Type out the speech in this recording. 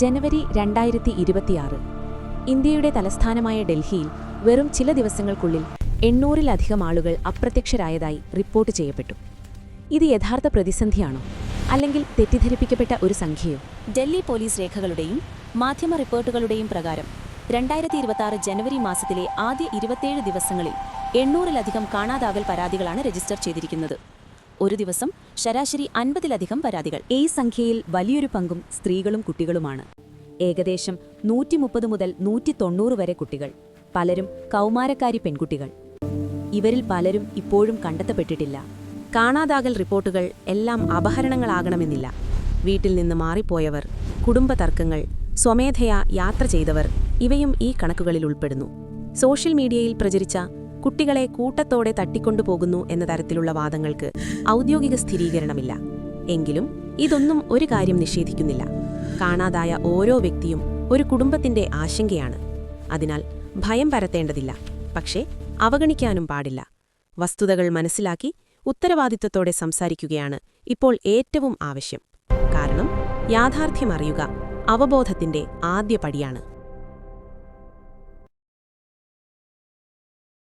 ജനുവരി രണ്ടായിരത്തി ഇരുപത്തിയാറ്. ഇന്ത്യയുടെ തലസ്ഥാനമായ ഡൽഹിയിൽ വെറും ചില ദിവസങ്ങൾക്കുള്ളിൽ എണ്ണൂറിലധികം ആളുകൾ അപ്രത്യക്ഷരായതായി റിപ്പോർട്ട് ചെയ്യപ്പെട്ടു. ഇത് യഥാർത്ഥ പ്രതിസന്ധിയാണോ? അല്ലെങ്കിൽ തെറ്റിദ്ധരിപ്പിക്കപ്പെട്ട ഒരു സംഖ്യയോ? ഡൽഹി പോലീസ് രേഖകളുടെയും മാധ്യമ റിപ്പോർട്ടുകളുടെയും പ്രകാരം രണ്ടായിരത്തി ഇരുപത്തി ജനുവരി മാസത്തിലെ ആദ്യ ഇരുപത്തിയേഴ് ദിവസങ്ങളിൽ എണ്ണൂറിലധികം കാണാതാകൽ പരാതികളാണ് രജിസ്റ്റർ ചെയ്തിരിക്കുന്നത്. ഒരു ദിവസം ശരാശരി അൻപതിലധികം പരാതികൾ. ഈ സംഖ്യയിൽ വലിയൊരു പങ്കും സ്ത്രീകളും കുട്ടികളുമാണ്. ഏകദേശം നൂറ്റി മുപ്പത് മുതൽ നൂറ്റി തൊണ്ണൂറ് വരെ കുട്ടികൾ. പലരും കൗമാരക്കാരി പെൺകുട്ടികൾ. ഇവരിൽ പലരും ഇപ്പോഴും കണ്ടെത്തപ്പെട്ടിട്ടില്ല. കാണാതാകൽ റിപ്പോർട്ടുകൾ എല്ലാം അപഹരണങ്ങളാകണമെന്നില്ല. വീട്ടിൽ നിന്ന് മാറിപ്പോയവർ കുടുംബ തർക്കങ്ങൾ സ്വമേധയാ യാത്ര ചെയ്തവർ ഇവയും ഈ കണക്കുകളിൽ ഉൾപ്പെടുന്നു. സോഷ്യൽ മീഡിയയിൽ പ്രചരിച്ച കുട്ടികളെ കൂട്ടത്തോടെ തട്ടിക്കൊണ്ടുപോകുന്നു എന്ന തരത്തിലുള്ള വാദങ്ങൾക്ക് ഔദ്യോഗിക സ്ഥിരീകരണമില്ല. എങ്കിലും ഇതൊന്നും ഒരു കാര്യം നിഷേധിക്കുന്നില്ല. കാണാതായ ഓരോ വ്യക്തിയും ഒരു കുടുംബത്തിന്റെ ആശങ്കയാണ്. അതിനാൽ ഭയം പരത്തേണ്ടതില്ല. പക്ഷേ അവഗണിക്കാനും പാടില്ല. വസ്തുതകൾ മനസ്സിലാക്കി ഉത്തരവാദിത്വത്തോടെ സംസാരിക്കുകയാണ് ഇപ്പോൾ ഏറ്റവും ആവശ്യം. കാരണം യാഥാർത്ഥ്യമറിയുക അവബോധത്തിന്റെ ആദ്യ പടിയാണ്.